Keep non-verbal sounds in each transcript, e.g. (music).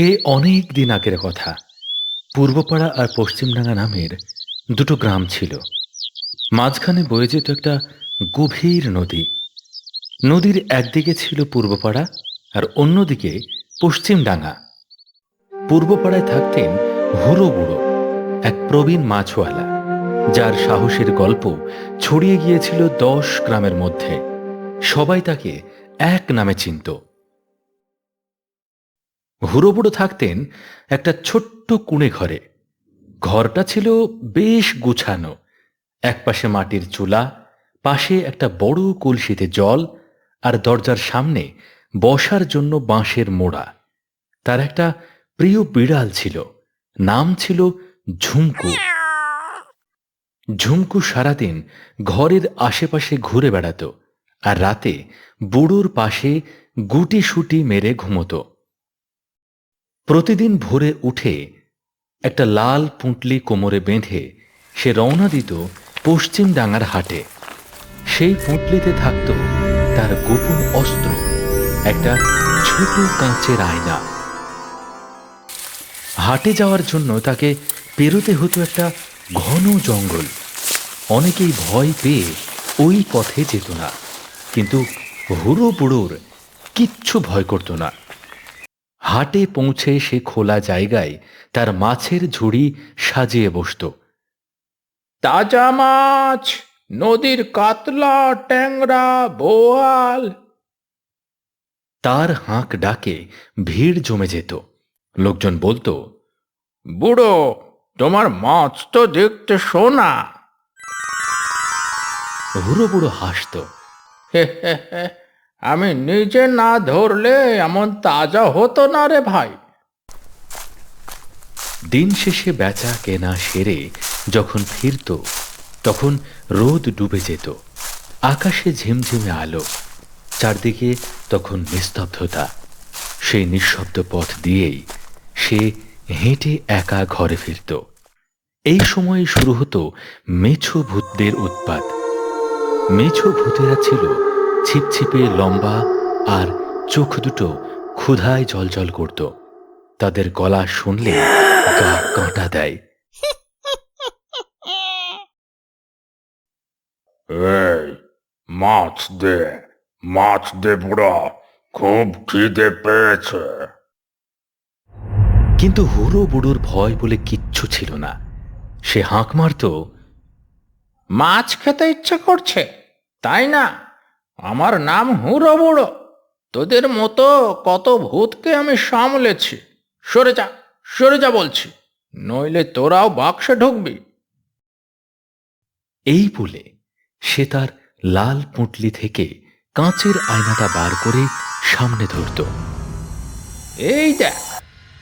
সে অনেক দিন আগের কথা। পূর্বপাড়া আর পশ্চিমডাঙ্গা নামের দুটো গ্রাম ছিল। মাঝখানে বয়ে যেত একটা গভীর নদী। নদীর একদিকে ছিল পূর্বপাড়া আর অন্যদিকে পশ্চিমডাঙ্গা। পূর্বপাড়ায় থাকতেন হুড়ো বুড়ো এক প্রবীণ মাছওয়ালা, যার সাহসের গল্প ছড়িয়ে গিয়েছিল দশ গ্রামের মধ্যে। সবাই তাকে এক নামে চিনত। হুড়োবুড়ো থাকতেন একটা ছোট্ট কুঁড়ে ঘরে। ঘরটা ছিল বেশ গুছানো। একপাশে মাটির চুলা, পাশে একটা বড় কলসিতে জল, আর দরজার সামনে বসার জন্য বাঁশের মোড়া। তার একটা প্রিয় বিড়াল ছিল, নাম ছিল ঝুমকু। ঝুমকু সারাদিন ঘরের আশেপাশে ঘুরে বেড়াতো, আর রাতে বুড়োর পাশে গুটি সুটি মেরে ঘুমতো। প্রতিদিন ভোরে উঠে একটা লাল পুঁটলি কোমরে বেঁধে সে রওনা দিত পশ্চিম ডাঙার হাটে। সেই পুঁটলিতে থাকত তার গোপন অস্ত্র, একটা ছোট কাঁচের আয়না। হাটে যাওয়ার জন্য তাকে পেরোতে হতো একটা ঘন জঙ্গল। অনেকেই ভয় পেয়ে ওই পথে যেত না, কিন্তু হুড়ো বুড়োর কিচ্ছু ভয় করত না। হাটে পৌঁছে সে খোলা জায়গায় তার মাছের ঝুড়ি সাজিয়ে বসত। তাজা মাছ নদীর কাতলা ট্যাংরা বোয়াল। তার হাঁক ডাকে ভিড় জমে যেত। লোকজন বলতো বুড়ো তোমার মাছ তো দেখতে সোনা। হুড়ো বুড়ো হাসত আমি নিজে না ধরলে এমন তাজা হতো না রে ভাই। দিন শেষে বেচা কেনা সেরে যখন ফিরত, তখন রোদ ডুবে যেত। আকাশে ঝিমঝিমে আলো, চারদিকে তখন নিস্তব্ধতা। সেই নিঃশব্দ পথ দিয়েই সে হেঁটে একা ঘরে ফিরত। এই সময়ে শুরু হতো মেছো ভূতদের উৎপাত। মেছো ভূতেরা ছিল ছিপছিপে লম্বা আর চোখ দুটো ক্ষুধায় জলজল করত। তাদের গলা শুনলে গা কাঁটা দেয়। এই মাছ দে মাছ দে বুড়ো খুব খিদে পেয়েছে। কিন্তু হুড়ো বুড়োর ভয় বলে কিচ্ছু ছিল না। সে হাঁক মারত মাছ খেতে ইচ্ছে করছে তাই না? আমার নাম হুড়ো বুড়ো তোদের মতো কত ভূতকে আমি সামলেছি। সরে যা সরে যা বলছি নইলে তোরাও বাক্সে ঢুকবি। এই বলে সে তার লাল পুঁটলি থেকে কাঁচের আয়নাটা বার করে সামনে ধরত। এই দেখ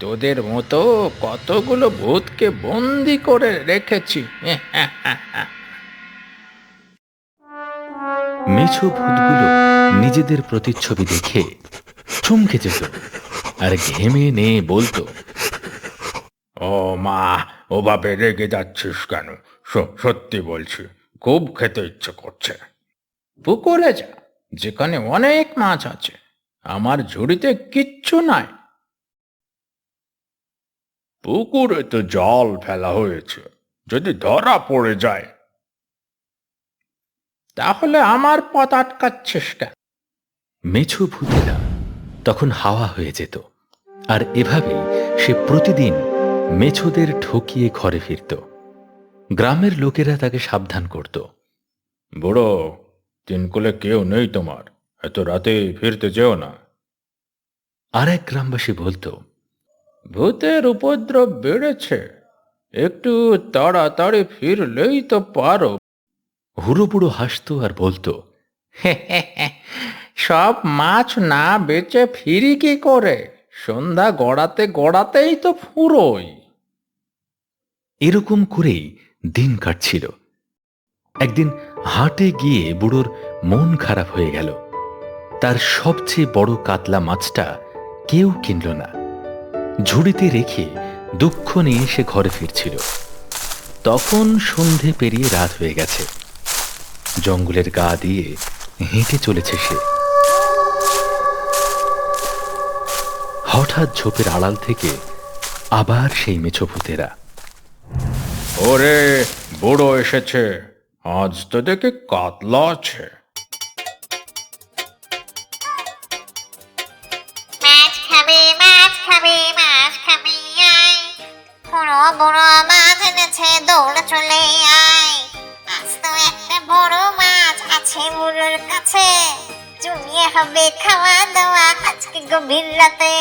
তোদের মতো কতগুলো ভূতকে বন্দি করে রেখেছি। (laughs) মেছো ভূতগুলো নিজেদের প্রতিচ্ছবি দেখে চমকে যেত আর ঘেমে নে বলতো, ও মা ওভাবে রেগে যাচ্ছিস কেন? সত্যি বলছি, খুব খেতে ইচ্ছে করছে। পুকুরে যা, যেখানে অনেক মাছ আছে, আমার ঝুড়িতে কিচ্ছু নাই। পুকুরে তো জল ফেলা হয়েছে, যদি ধরা পড়ে যায় তাহলে আমার পথ আটকাচ্ছিস কেন? মেছো ভূতেরা তখন হাওয়া হয়ে যেত আর এভাবেই সে প্রতিদিন মেছোদের ঠকিয়ে ঘরে ফিরত। গ্রামের লোকেরা তাকে সাবধান করত। বুড়ো তিনকুলে কেউ নেই তোমার এত রাতে ফিরতে যেও না। আর এক গ্রামবাসী বলতো ভূতের উপদ্রব বেড়েছে একটু তাড়াতাড়ি ফিরলেই তো পারো। হুড়ো বুড়ো হাসতো আর বলতো সব মাছ না বেচে ফিরি কি করে? সন্ধ্যা গড়াতে গড়াতেই তো ফুরোই এরকম করেই দিন কাটছিল। একদিন হাটে গিয়ে বুড়োর মন খারাপ হয়ে গেল। তার সবচেয়ে বড় কাতলা মাছটা কেউ কিনল না। ঝুড়িতে রেখে দুঃখ নিয়ে সে ঘরে ফিরছিল। তখন সন্ধে পেরিয়ে রাত হয়ে গেছে। জঙ্গলের গা দিয়ে হেঁটে চলেছে সে। হঠাৎ ঝোপের আড়াল থেকে আবার সেই মেছো ভূতেরা ওরে বুড়ো এসেছে। আজ তো দেখে কাতলা আছে। মাছ খাবে মাছ খাবে মাছ খাবে আয়। বড় বড় মাছ এনেছে দৌড়ে চলে হবে খাওয়া দাওয়া আজকে গভীর রাতে।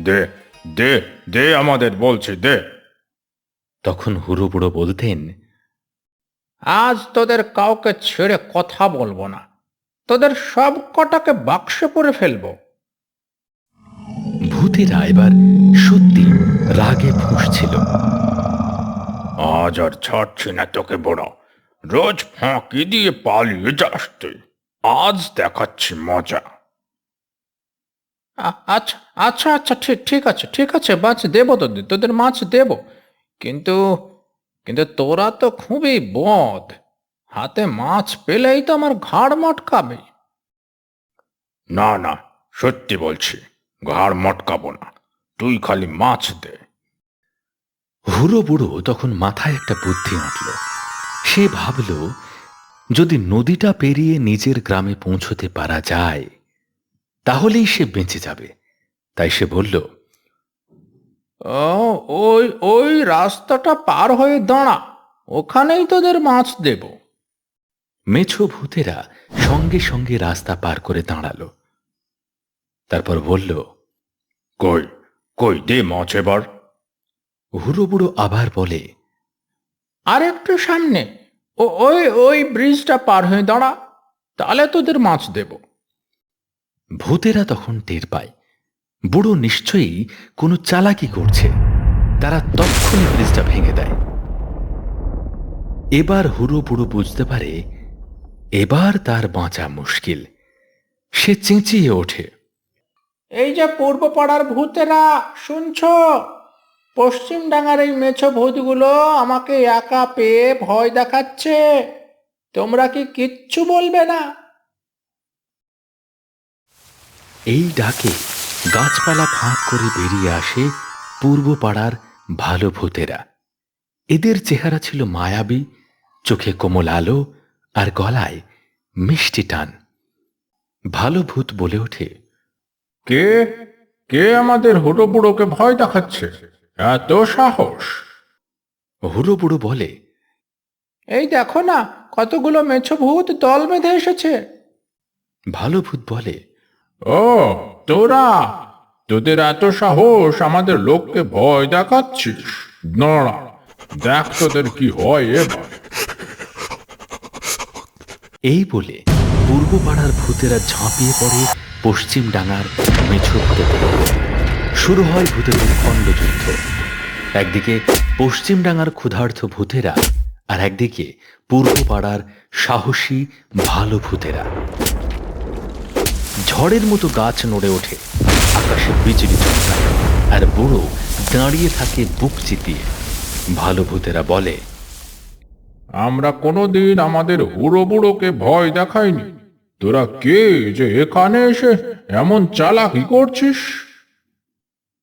দে দে দে আমাদের বলছি দে। তখন হুড়ো বুড়ো বলতেন আজ তোদের কাউকে ছেড়ে কথা বলব না। তোদের সব কটাকে বাক্সে পরে ফেলব। ভূতেরা এবার সত্যি রাগে ফুঁসছিল। আজ আর ছাড়ছি না তোকে বড়। রোজ ফাঁকি দিয়ে পালিয়ে যাস তুই। আজ দেখাচ্ছি মজা। আচ্ছা আচ্ছা আচ্ছা ঠিক ঠিক আছে ঠিক আছে মাছ দেবো তোদের তোদের মাছ দেব। কিন্তু কিন্তু তোরা তো খুবই বদ। হাতে মাছ পেলেই তো আমার ঘাড় মটকাবে। না না সত্যি বলছি ঘাড় মটকাবো না। তুই খালি মাছ দে। হুড়ো বুড়ো তখন মাথায় একটা বুদ্ধি আঁটল। সে ভাবল, যদি নদীটা পেরিয়ে নিজের গ্রামে পৌঁছতে পারা যায়, তাহলেই সে বেঁচে যাবে। তাই সে বলল ওই ওই রাস্তাটা পার হয়ে দাঁড়া, ওখানেই তোদের মাছ দেব। মেছো ভূতেরা সঙ্গে সঙ্গে রাস্তা পার করে দাঁড়াল। তারপর বলল, কই কই দে মাছ এবার। হুড়ো বুড়ো আবার বলে আর একটু সামনে ও ওই ওই ব্রিজটা পার হয়ে দাঁড়া তাহলে তোদের মাছ দেব। ভূতেরা তখন টের পায় বুড়ো নিশ্চয়ই কোনো চালাকি করছে তারা তৎক্ষণি ব্রিজটা ভেঙে দেয়। এবার হুড়ো বুড়ো বুঝতে পারে এবার তার বাঁচা মুশকিল সে চেঁচিয়ে ওঠে এই যে পূর্ব পাড়ার ভূতেরা শুনছ? পশ্চিম ডাঙার এই মেছো ভূতগুলো আমাকে একা পেয়ে ভয় দেখাচ্ছে। তোমরা কি কিচ্ছু বলবে না? এই ডাকে গাছপালা ফাঁক করে বেরিয়ে আসে পূর্ব পাড়ার ভালো ভূতেরা। এদের চেহারা ছিল মায়াবী চোখে কোমল আলো আর গলায় মিষ্টি টান। ভালো ভূত বলে ওঠে কে? কে আমাদের হুড়ো বুড়োকে ভয় দেখাচ্ছে? এত সাহস। হুড়ো বুড়ো বলে এই দেখো না কতগুলো মেছো ভূত দল বেঁধে এসেছে। ভালো ভূত বলে ও তোরা তোদের এত সাহস আমাদের লোককে ভয় দেখাচ্ছিস? নড়া দেখ তোদের কি হয় এবার। এই বলে পূর্ব পাড়ার ভূতেরা ঝাঁপিয়ে পড়ে পশ্চিম ডাঙার মেছো ভূতেদের। শুরু হয় ভূতেদের খণ্ডযুদ্ধ একদিকে পশ্চিম ডাঙার ক্ষুধার্থ ভূতেরা আর একদিকে পূর্ব পাড়ার সাহসী, ভালো ভূতেরা। ঝড়ের মতো গাছ নড়ে ওঠে, আকাশে বিজলি চমকায় আর বুড়ো দাঁড়িয়ে থাকে বুক চিতিয়ে। ভালো ভূতেরা বলে, আমরা কোনোদিন আমাদের হুড়ো বুড়োকে ভয় দেখাইনি। তোরা কে যে এখানে এসে এমন চালাকি করছিস?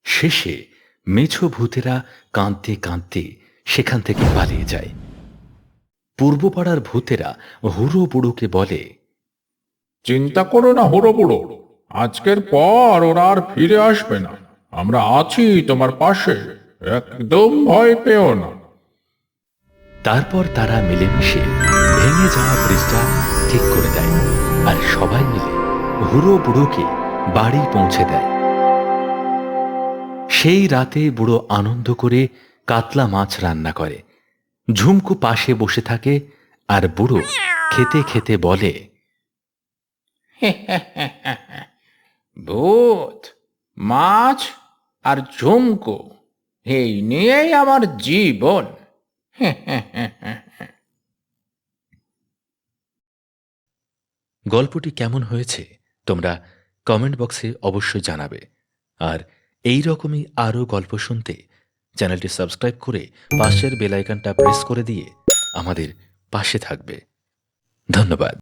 শেষে মেছো ভূতেরা কাঁদতে কাঁদতে সেখান থেকে পালিয়ে যায়। পূর্বপাড়ার ভূতেরা হুড়ো বুড়োকে বলে চিন্তা করো না হুড়ো বুড়ো আজকের পর ওরা আর ফিরে আসবে না। আমরা আছি তোমার পাশে একদম ভয় পেও না। তারপর তারা মিলেমিশে ভেঙে যাওয়া ব্রিজটা ঠিক করে দেয় আর সবাই মিলে হুড়ো বুড়োকে বাড়ি পৌঁছে দেয়। সেই রাতে বুড়ো আনন্দ করে কাতলা মাছ রান্না করে। ঝুমকু পাশে বসে থাকে আর বুড়ো খেতে খেতে বলে ভূত মাছ আর ঝুমকো, এই নিয়েই আমার জীবন। গল্পটি কেমন হয়েছে তোমরা কমেন্ট বক্সে অবশ্যই জানাবে। আর এই রকমই আরও গল্প শুনতে। চ্যানেলটি সাবস্ক্রাইব করে পাশের বেলাইকানটা প্রেস করে দিয়ে আমাদের পাশে থাকবে। ধন্যবাদ।